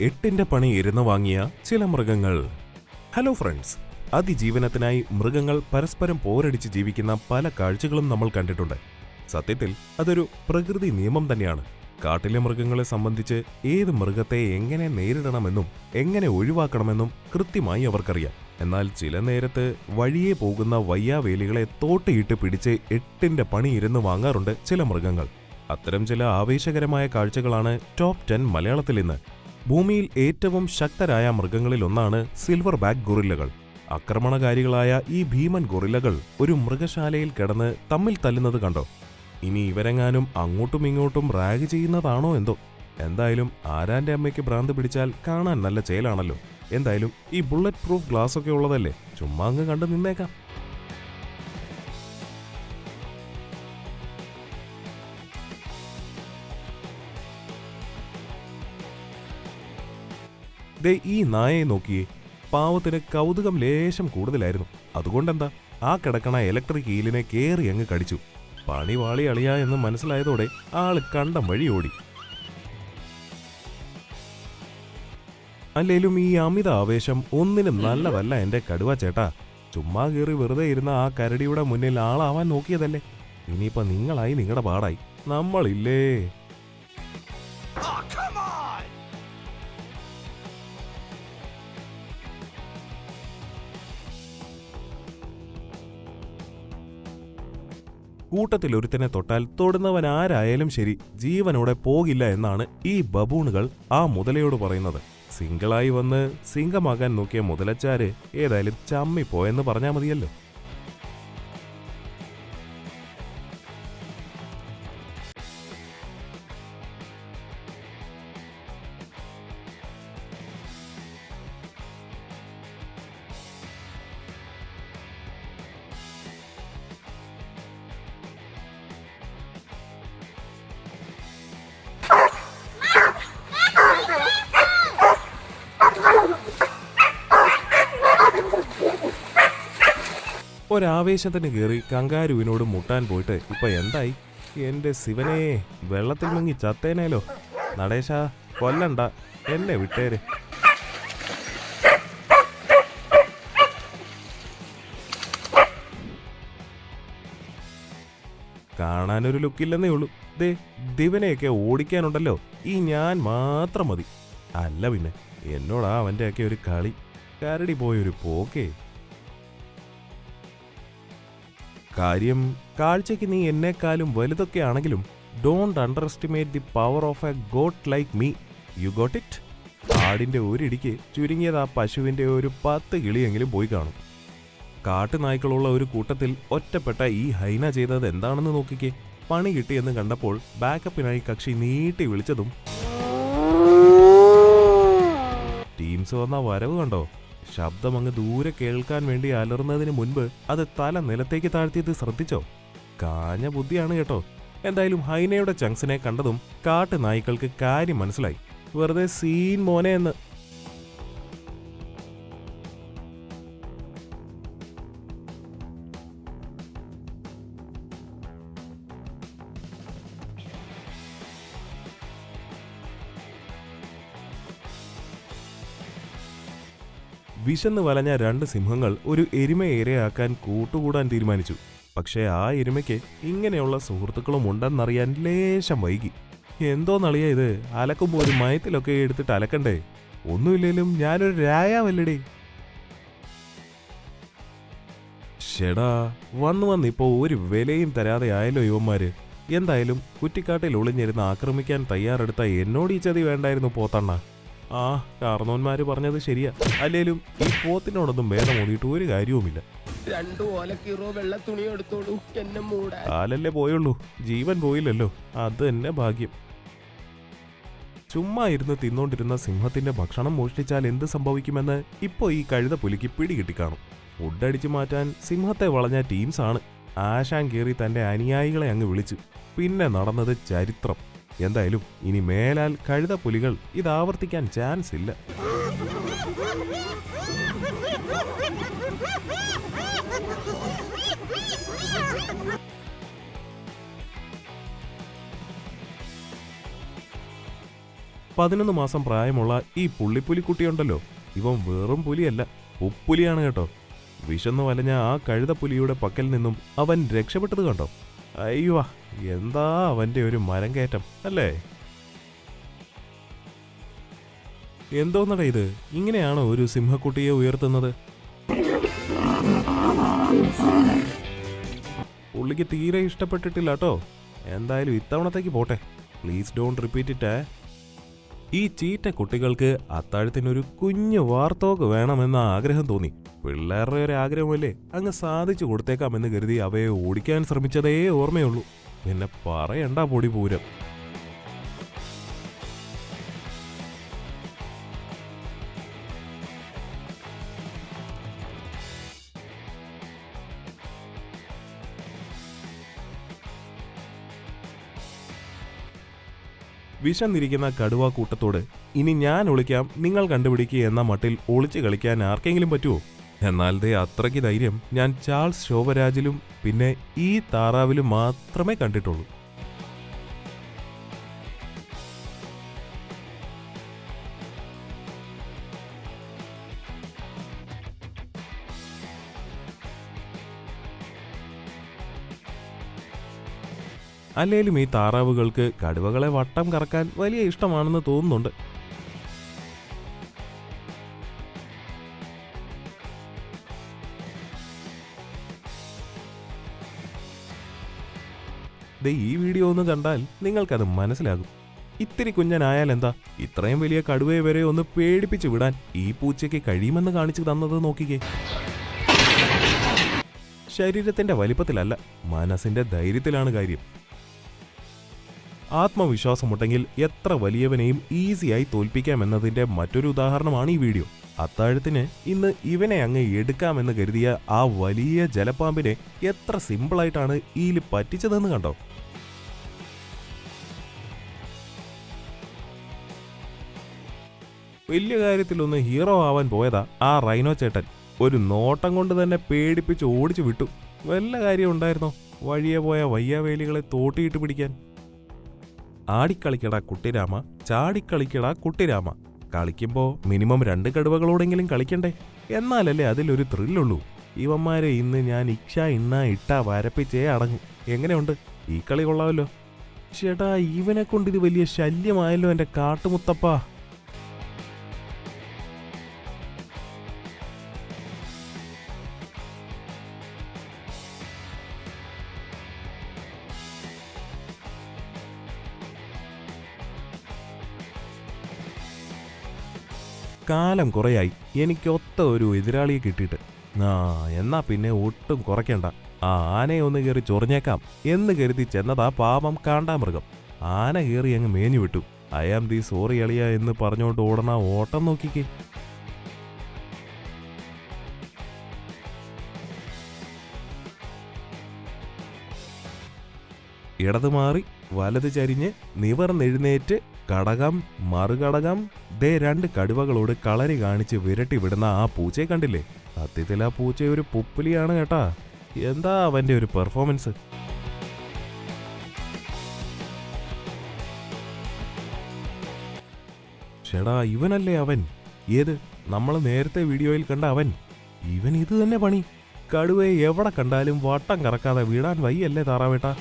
എട്ടിന്റെ പണി ഇരുന്ന് വാങ്ങിയ ചില മൃഗങ്ങൾ. ഹലോ ഫ്രണ്ട്സ് അതിജീവനത്തിനായി മൃഗങ്ങൾ പരസ്പരം പോരടിച്ച് ജീവിക്കുന്ന പല കാഴ്ചകളും നമ്മൾ കണ്ടിട്ടുണ്ട്. സത്യത്തിൽ അതൊരു പ്രകൃതി നിയമം തന്നെയാണ്. കാട്ടിലെ മൃഗങ്ങളെ സംബന്ധിച്ച് ഏത് മൃഗത്തെ എങ്ങനെ നേരിടണമെന്നും എങ്ങനെ ഒഴിവാക്കണമെന്നും കൃത്യമായി അവർക്കറിയാം. എന്നാൽ ചില നേരത്ത് വഴിയെ പോകുന്ന വയ്യാവേലികളെ തോട്ടിയിട്ട് പിടിച്ച് എട്ടിന്റെ പണി ഇരുന്ന് വാങ്ങാറുണ്ട് ചില മൃഗങ്ങൾ. അത്തരം ചില ആവേശകരമായ കാഴ്ചകളാണ് ടോപ്പ് ടെൻ മലയാളത്തിൽ ഇന്ന് ഭൂമിയിൽ ഏറ്റവും ശക്തരായ മൃഗങ്ങളിലൊന്നാണ് സിൽവർ ബാക്ക് ഗൊറില്ലകൾ. ആക്രമണകാരികളായ ഈ ഭീമൻ ഗൊറില്ലകൾ ഒരു മൃഗശാലയിൽ കിടന്ന് തമ്മിൽ തല്ലുന്നത് കണ്ടോ? ഇനി ഇവരെങ്ങാനും അങ്ങോട്ടും ഇങ്ങോട്ടും റാഗ് ചെയ്യുന്നതാണോ എന്തോ? എന്തായാലും ആരാന്റെ അമ്മയ്ക്ക് ഭ്രാന്ത് പിടിച്ചാൽ കാണാൻ നല്ല ചേലാണല്ലോ. എന്തായാലും ഈ ബുള്ളറ്റ് പ്രൂഫ് ഗ്ലാസ് ഒക്കെ ഉള്ളതല്ലേ? ചുമ്മാ അങ്ങ് കണ്ടു നിന്നേക്കാം. ദേ ഈ നായയെ നോക്കിയേ പാവത്തിന് കൗതുകം ലേശം കൂടുതലായിരുന്നു. അതുകൊണ്ടെന്താ? ആ കിടക്കണ ഇലക്ട്രിക് ഹീലിനെ കേറി അങ്ങ് കടിച്ചു. പണി വാളി അളിയ എന്ന് മനസ്സിലായതോടെ ആൾ കണ്ടം വഴി ഓടി. അല്ലേലും ഈ അമിത ആവേശം ഒന്നിനും നല്ലതല്ല എന്റെ കടുവ ചേട്ടാ. ചുമ്മാ കയറി വെറുതെ ഇരുന്ന ആ കരടിയുടെ മുന്നിൽ ആളാവാൻ നോക്കിയതല്ലേ. ഇനിയിപ്പോ നിങ്ങളായി നിങ്ങളുടെ പാടായി. നമ്മളില്ലേ? കൂട്ടത്തിൽ ഒരുത്തനെ തൊട്ടാൽ തൊടുന്നവൻ ആരായാലും ശരി ജീവനോടെ പോകില്ല എന്നാണ് ഈ ബബൂണുകൾ ആ മുതലയോട് പറയുന്നത്. സിംഗിളായി വന്ന് സിംഗമാകാൻ നോക്കിയ മുതലച്ചാര് ഏതായാലും ചമ്മിപ്പോയെന്ന് പറഞ്ഞാൽ മതിയല്ലോ. ഒരാവേശത്തിന് കയറി കങ്കാരുവിനോട് മുട്ടാൻ പോയിട്ട് ഇപ്പൊ എന്തായി? എന്റെ ശിവനെ വെള്ളത്തിൽ മുങ്ങി ചത്തേനേലോ? നടേശ കൊല്ലണ്ട എന്നെ വിട്ടേര്. കാണാനൊരു ലുക്കില്ലെന്നേ ഉള്ളൂ. ദേ ദിവനെയൊക്കെ ഓടിക്കാനുണ്ടല്ലോ. ഈ ഞാൻ മാത്രം മതി. അല്ല പിന്നെ എന്നോടാ അവന്റെയൊക്കെ ഒരു കളി. കരടി പോയൊരു പോക്കേ. കാര്യം കാഴ്ചയ്ക്ക് നീ എന്നെക്കാളും വലുതൊക്കെ ആണെങ്കിലും don't underestimate the power of a goat like me you got it കാടിന്റെ ഒരിടിക്ക് ചുരുങ്ങിയത് ആ പശുവിന്റെ ഒരു പത്ത് കിളിയെങ്കിലും പോയി കാണും. കാട്ടുനായ്ക്കളുള്ള ഒരു കൂട്ടത്തിൽ ഒറ്റപ്പെട്ട ഈ ഹൈന ചെയ്തത് എന്താണെന്ന് നോക്കിക്കേ. പണി കിട്ടിയെന്ന് കണ്ടപ്പോൾ ബാക്കപ്പിനായി കക്ഷി നീട്ടി വിളിച്ചതും ടീംസ് വന്ന വരവ് കണ്ടോ? ശബ്ദം അങ്ങ് ദൂരെ കേൾക്കാൻ വേണ്ടി അലറുന്നതിന് മുൻപ് അത് തല നിലത്തേക്ക് താഴ്ത്തിയത് ശ്രദ്ധിച്ചോ? കാഞ്ഞ ബുദ്ധിയാണ് കേട്ടോ. എന്തായാലും ഹൈനയുടെ ചങ്സിനെ കണ്ടതും കാട്ടു നായ്ക്കൾക്ക് കാര്യം മനസ്സിലായി. വെറുതെ സീൻ മോനെ എന്ന് വിശന്ന് വലഞ്ഞ രണ്ട് സിംഹങ്ങൾ ഒരു എരുമ ഇരയാക്കാൻ കൂട്ടുകൂടാൻ തീരുമാനിച്ചു. പക്ഷേ ആ എരുമയ്ക്ക് ഇങ്ങനെയുള്ള സുഹൃത്തുക്കളും ഉണ്ടെന്നറിയാൻ ലേശം വൈകി. എന്തോ നളിയ ഇത്. അലക്കുമ്പോൾ ഒരു മയത്തിലൊക്കെ എടുത്തിട്ട് അലക്കണ്ടേ? ഒന്നുമില്ലേലും ഞാനൊരു രായാവല്ലടി. ഷെടാ വന്നു വന്നിപ്പോ ഒരു വിലയും തരാതെ ആയല്ലോ യുവന്മാര്. എന്തായാലും കുറ്റിക്കാട്ടിൽ ഒളിഞ്ഞിരുന്ന് ആക്രമിക്കാൻ തയ്യാറെടുത്ത എന്നോട് ഈ ചതി വേണ്ടായിരുന്നു പോത്തണ്ണ. ആ കാർന്നോന്മാര് പറഞ്ഞത് ശരിയാ. അല്ലേലും ഈ പോത്തിനോടൊന്നും ഭേദം ഓടിയിട്ട് ഒരു കാര്യവുമില്ല. രണ്ടു ഓലക്കീറോ വെള്ള തുണി എടുത്തോളൂ. എന്നെ മൂടാൻ. കാലല്ലേ പോയുള്ളൂ. ജീവൻ പോയില്ലല്ലോ. അത് തന്നെ ഭാഗ്യം. ചുമ്മാ ഇരുന്ന് തിന്നോണ്ടിരുന്ന സിംഹത്തിന്റെ ഭക്ഷണം മോഷ്ടിച്ചാൽ എന്ത് സംഭവിക്കുമെന്ന് ഇപ്പോ ഈ കഴുത പുലിക്ക് പിടികിട്ടിക്കാണും ഫുഡടിച്ചു മാറ്റാൻ സിംഹത്തെ വളഞ്ഞ ടീംസാണ് ആശാൻ കയറി തന്റെ അനുയായികളെ അങ്ങ് വിളിച്ചു. പിന്നെ നടന്നത് ചരിത്രം. എന്തായാലും ഇനി മേലാൽ കഴുത പുലികൾ ഇത് ആവർത്തിക്കാൻ ചാൻസ് ഇല്ല. പതിനൊന്ന് മാസം പ്രായമുള്ള ഈ പുള്ളിപ്പുലിക്കുട്ടിയുണ്ടല്ലോ. ഇവൻ വെറും പുലിയല്ല ഉപ്പുലിയാണ് കേട്ടോ. വിശന്നു വലഞ്ഞ ആ കഴുതപ്പുലിയുടെ പക്കൽ നിന്നും അവൻ രക്ഷപ്പെട്ടത് കണ്ടോ? അയ്യോ എന്താ അവന്റെ ഒരു മരം കയറ്റം അല്ലേ? എന്തോന്നടാ ഇത്? ഇങ്ങനെയാണോ ഒരു സിംഹക്കുട്ടിയെ ഉയർത്തുന്നത്? പുള്ളിക്ക് തീരെ ഇഷ്ടപ്പെട്ടിട്ടില്ല കേട്ടോ എന്തായാലും ഇത്തവണത്തേക്ക് പോട്ടെ. പ്ലീസ് ഡോണ്ട് റിപ്പീറ്റ് ഇറ്റ് ഈ ചീറ്റ കുട്ടികൾക്ക് അത്താഴത്തിനൊരു കുഞ്ഞു വാർത്തോക്ക് വേണമെന്ന ആഗ്രഹം തോന്നി. പിള്ളേരുടെ ഒരു ആഗ്രഹമല്ലേ? അങ്ങ് സാധിച്ചു കൊടുത്തേക്കാമെന്ന് കരുതി അവയെ ഓടിക്കാൻ ശ്രമിച്ചതേ ഓർമ്മയുള്ളൂ. പിന്നെ പറയണ്ട പൊടി പൂരം. വിശന്നിരിക്കുന്ന കടുവ കൂട്ടത്തോട് ഇനി ഞാൻ ഒളിക്കാം നിങ്ങൾ കണ്ടുപിടിക്കുക എന്ന മട്ടിൽ ഒളിച്ചു കളിക്കാൻ ആർക്കെങ്കിലും പറ്റുമോ എന്നാൽ ദേ അത്രയ്ക്ക് ധൈര്യം ഞാൻ ചാൾസ് ശോഭരാജിലും പിന്നെ ഈ താറാവിലും മാത്രമേ കണ്ടിട്ടുള്ളൂ. അല്ലേലും ഈ താറാവുകൾക്ക് കടുവകളെ വട്ടം കറക്കാൻ വലിയ ഇഷ്ടമാണെന്ന് തോന്നുന്നുണ്ട്. ഈ വീഡിയോ ഒന്ന് കണ്ടാൽ നിങ്ങൾക്കത് മനസ്സിലാകും. ഇത്തിരി കുഞ്ഞനായാൽ എന്താ ഇത്രയും വലിയ കടുവയെ വരെ ഒന്ന് പേടിപ്പിച്ചു വിടാൻ ഈ പൂച്ചയ്ക്ക് കഴിയുമെന്ന് കാണിച്ചു തന്നത് നോക്കിക്കേ. ശരീരത്തിന്റെ വലിപ്പത്തിലല്ല മനസ്സിന്റെ ധൈര്യത്തിലാണ് കാര്യം. ആത്മവിശ്വാസമുണ്ടെങ്കിൽ എത്ര വലിയവനെയും ഈസിയായി തോൽപ്പിക്കാമെന്നതിന്റെ മറ്റൊരു ഉദാഹരണമാണ് ഈ വീഡിയോ. അത്താഴത്തിന് ഇന്ന് ഇവനെ അങ്ങ് എടുക്കാമെന്ന് കരുതിയ ആ വലിയ ജലപ്പാമ്പിനെ എത്ര സിമ്പിളായിട്ടാണ് ഈൽ പറ്റിച്ചതെന്ന് കണ്ടോ? വലിയ കാര്യത്തിലൊന്ന് ഹീറോ ആവാൻ പോയതാ ആ റൈനോ ചേട്ടൻ. ഒരു നോട്ടം കൊണ്ട് തന്നെ പേടിപ്പിച്ച് ഓടിച്ചു വിട്ടു. വല്ല കാര്യം ഉണ്ടായിരുന്നോ? വഴിയെ പോയ വയ്യാവേലികളെ തോട്ടിയിട്ട് പിടിക്കാൻ. ആടിക്കളിക്കടാ കുട്ടിരാമ ചാടിക്കളിക്കടാ കുട്ടിരാമ. കളിക്കുമ്പോ മിനിമം രണ്ട് കടുവകളോടെങ്കിലും കളിക്കണ്ടേ? എന്നാലല്ലേ അതിലൊരു ത്രില്ലുള്ളൂ. ഇവന്മാരെ ഇന്ന് ഞാൻ ഇക്ഷ ഇണ്ണ ഇട്ട വരപ്പിച്ചേ അടങ്ങും. എങ്ങനെയുണ്ട്? ഈ കളി കൊള്ളാമല്ലോ. ചേട്ടാ ഇവനെ കൊണ്ട് ഇത് വലിയ ശല്യമായല്ലോ എന്റെ കാട്ടുമുത്തപ്പാ. കാലം കുറയായി. എനിക്കൊത്ത ഒരു എതിരാളിയെ കിട്ടിയിട്ട്. ആ എന്നാ പിന്നെ ഒട്ടും കുറയ്ക്കണ്ട. ആ ആനയെ ഒന്ന് കയറി ചൊറിഞ്ഞേക്കാം. എന്ന് കരുതി ചെന്നതാ പാപം കാണ്ടാമൃഗം. ആന കയറി അങ്ങ് മേഞ്ഞു വിട്ടു. ഐ ആം ദി സോറി എളിയ എന്ന് പറഞ്ഞുകൊണ്ട് ഓടണ ഓട്ടം നോക്കിക്കേ. ഇടതു മാറി വലത് ചരിഞ്ഞ് നിവർന്നെഴുന്നേറ്റ് കടകം മറുകടകം. ദേ രണ്ട് കടുവകളോട് കളരി കാണിച്ച് വിരട്ടി വിടുന്ന ആ പൂച്ചയെ കണ്ടില്ലേ? സത്യത്തിൽ ആ പൂച്ച ഒരു പുപ്പുലിയാണ് കേട്ടാ. എന്താ അവന്റെ ഒരു പെർഫോമൻസ് ചേടാ ഇവനല്ലേ അവൻ? ഏത്? നമ്മൾ നേരത്തെ വീഡിയോയിൽ കണ്ട അവൻ. ഇവൻ ഇത് തന്നെ പണി. കടുവയെ എവിടെ കണ്ടാലും വട്ടം കറക്കാതെ വിടാൻ വയ്യല്ലേ താറാവേട്ടാ.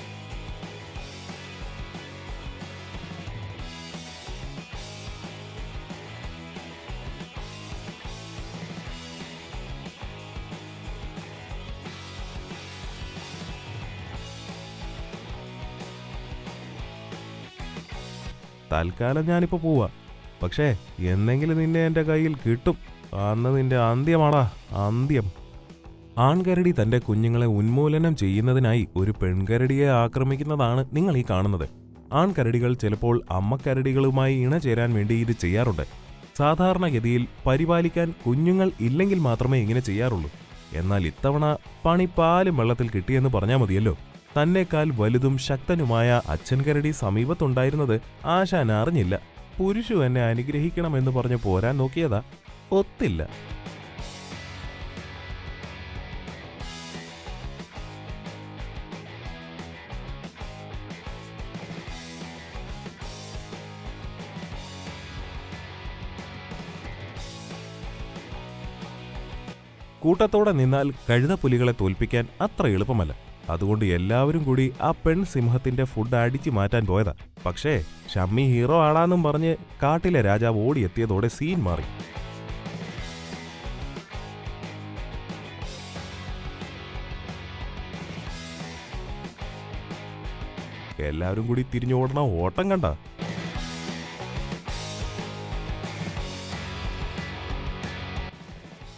തൽക്കാലം ഞാനിപ്പോ പോവാ. പക്ഷേ എന്നെങ്കിലും നിന്നെ എന്റെ കയ്യിൽ കിട്ടും. അന്ന് നിന്റെ അന്ത്യമാടാ അന്ത്യം. ആൺകരടി തന്റെ കുഞ്ഞുങ്ങളെ ഉന്മൂലനം ചെയ്യുന്നതിനായി ഒരു പെൺകരടിയെ ആക്രമിക്കുന്നതാണ് നിങ്ങൾ ഈ കാണുന്നത്. ആൺകരടികൾ ചിലപ്പോൾ അമ്മക്കരടികളുമായി ഇണചേരാൻ വേണ്ടി ഇത് ചെയ്യാറുണ്ട്. സാധാരണഗതിയിൽ പരിപാലിക്കാൻ കുഞ്ഞുങ്ങൾ ഇല്ലെങ്കിൽ മാത്രമേ ഇങ്ങനെ ചെയ്യാറുള്ളൂ. എന്നാൽ ഇത്തവണ പണി പാലും വെള്ളത്തിൽ കിട്ടിയെന്ന് പറഞ്ഞാൽ മതിയല്ലോ. തന്നെക്കാൾ വലുതും ശക്തനുമായ അച്ഛൻ കരടി സമീപത്തുണ്ടായിരുന്നത് ആശാൻ അറിഞ്ഞില്ല. പുരുഷു എന്നെ അനുഗ്രഹിക്കണമെന്ന് പറഞ്ഞ് പോരാൻ നോക്കിയതാ. ഒത്തില്ല. കൂട്ടത്തോടെ നിന്നാൽ കഴുതപ്പുലികളെ തോൽപ്പിക്കാൻ അത്ര എളുപ്പമല്ല. അതുകൊണ്ട് എല്ലാവരും കൂടി ആ പെൺ സിംഹത്തിന്റെ ഫുഡ് അടിച്ചു മാറ്റാൻ പോയതാ. പക്ഷേ ഷമ്മി ഹീറോ ആളാന്നും പറഞ്ഞ് കാട്ടിലെ രാജാവ് ഓടിയെത്തിയതോടെ സീൻ മാറി. എല്ലാവരും കൂടി തിരിഞ്ഞോടണ ഓട്ടം കണ്ട.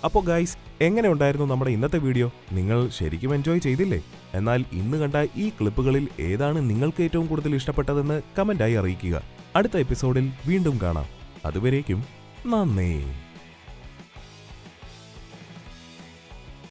അപ്പോൾ ഗൈസ് എങ്ങനെ ഉണ്ടായിരുന്നു നമ്മുടെ ഇന്നത്തെ വീഡിയോ നിങ്ങൾ ശരിക്കും എൻജോയ് ചെയ്തില്ലേ? എന്നാൽ ഇന്ന് കണ്ട ഈ ക്ലിപ്പുകളിൽ ഏതാണ് നിങ്ങൾക്ക് ഏറ്റവും കൂടുതൽ ഇഷ്ടപ്പെട്ടതെന്ന് കമന്റായി അറിയിക്കുക. അടുത്ത എപ്പിസോഡിൽ വീണ്ടും കാണാം. അതുവരേക്കും നന്ദി.